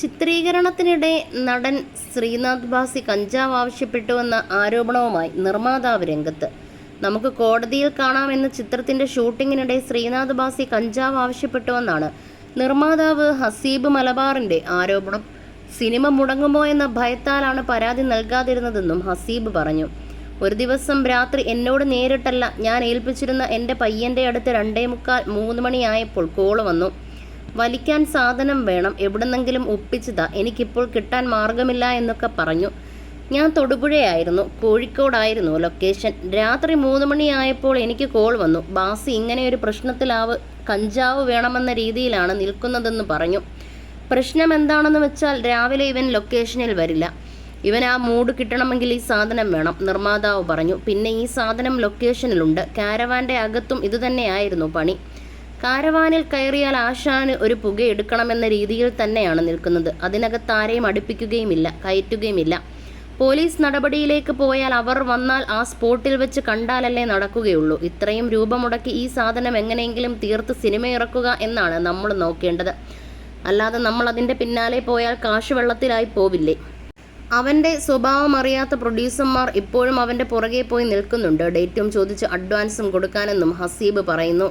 ചിത്രീകരണത്തിനിടെ നടൻ ശ്രീനാഥ് ബാസി കഞ്ചാവ് ആവശ്യപ്പെട്ടുവെന്ന ആരോപണവുമായി നിർമ്മാതാവ് രംഗത്ത്. നമുക്ക് കോടതിയിൽ കാണാമെന്ന ചിത്രത്തിന്റെ ഷൂട്ടിങ്ങിനിടെ ശ്രീനാഥ് ബാസി കഞ്ചാവ് ആവശ്യപ്പെട്ടുവെന്നാണ് നിർമ്മാതാവ് ഹസീബ് മലബാറിന്റെ ആരോപണം. സിനിമ മുടങ്ങുമോ എന്ന ഭയത്താലാണ് പരാതി നൽകാതിരുന്നതെന്നും ഹസീബ് പറഞ്ഞു. ഒരു ദിവസം രാത്രി എന്നോട് നേരിട്ടല്ല ഞാൻ ഏൽപ്പിച്ചിരുന്ന എന്റെ പയ്യന്റെ അടുത്ത് രണ്ടേ മുക്കാൽ മൂന്ന് മണിയായപ്പോൾ കോൾ വന്നു. വലിക്കാൻ സാധനം വേണം. എവിടുന്നെങ്കിലും ഒപ്പിച്ചതാ. എനിക്കിപ്പോൾ കിട്ടാൻ മാർഗമില്ല എന്നൊക്കെ പറഞ്ഞു. ഞാൻ തൊടുപുഴയായിരുന്നു. കോഴിക്കോടായിരുന്നു ലൊക്കേഷൻ. രാത്രി മൂന്ന് മണിയായപ്പോൾ എനിക്ക് കോൾ വന്നു. ബാസി ഇങ്ങനെ ഒരു പ്രശ്നത്തിലാവ് കഞ്ചാവ് വേണമെന്ന രീതിയിലാണ് നിൽക്കുന്നതെന്ന് പറഞ്ഞു. പ്രശ്നം എന്താണെന്ന് വെച്ചാൽ രാവിലെ ഇവൻ ലൊക്കേഷനിൽ വരില്ല. ഇവൻ ആ മൂഡ് കിട്ടണമെങ്കിൽ ഈ സാധനം വേണം നിർമ്മാതാവ് പറഞ്ഞു. പിന്നെ ഈ സാധനം ലൊക്കേഷനിലുണ്ട്. കാരവാന്റെ അകത്തും ഇതുതന്നെയായിരുന്നു പണി. കാരവാനിൽ കയറിയാൽ ആശാന് ഒരു പുക എടുക്കണമെന്ന രീതിയിൽ തന്നെയാണ് നിൽക്കുന്നത്. അതിനകത്ത് ആരെയും അടുപ്പിക്കുകയുമില്ല കയറ്റുകയുമില്ല. പോലീസ് നടപടിയിലേക്ക് പോയാൽ അവർ വന്നാൽ ആ സ്പോട്ടിൽ വെച്ച് കണ്ടാലല്ലേ നടക്കുകയുള്ളൂ. ഇത്രയും രൂപ മുടക്കി ഈ സാധനം എങ്ങനെയെങ്കിലും തീർത്ത് സിനിമ ഇറക്കുക എന്നാണ് നമ്മൾ നോക്കേണ്ടത്. അല്ലാതെ നമ്മൾ അതിന്റെ പിന്നാലെ പോയാൽ കാശ് വെള്ളത്തിലായി പോവില്ലേ? അവന്റെ സ്വഭാവം അറിയാത്ത പ്രൊഡ്യൂസർമാർ ഇപ്പോഴും അവന്റെ പുറകെ പോയി നിൽക്കുന്നുണ്ട്. ഡേറ്റും ചോദിച്ച് അഡ്വാൻസും കൊടുക്കാനെന്നും ഹസീബ് പറയുന്നു.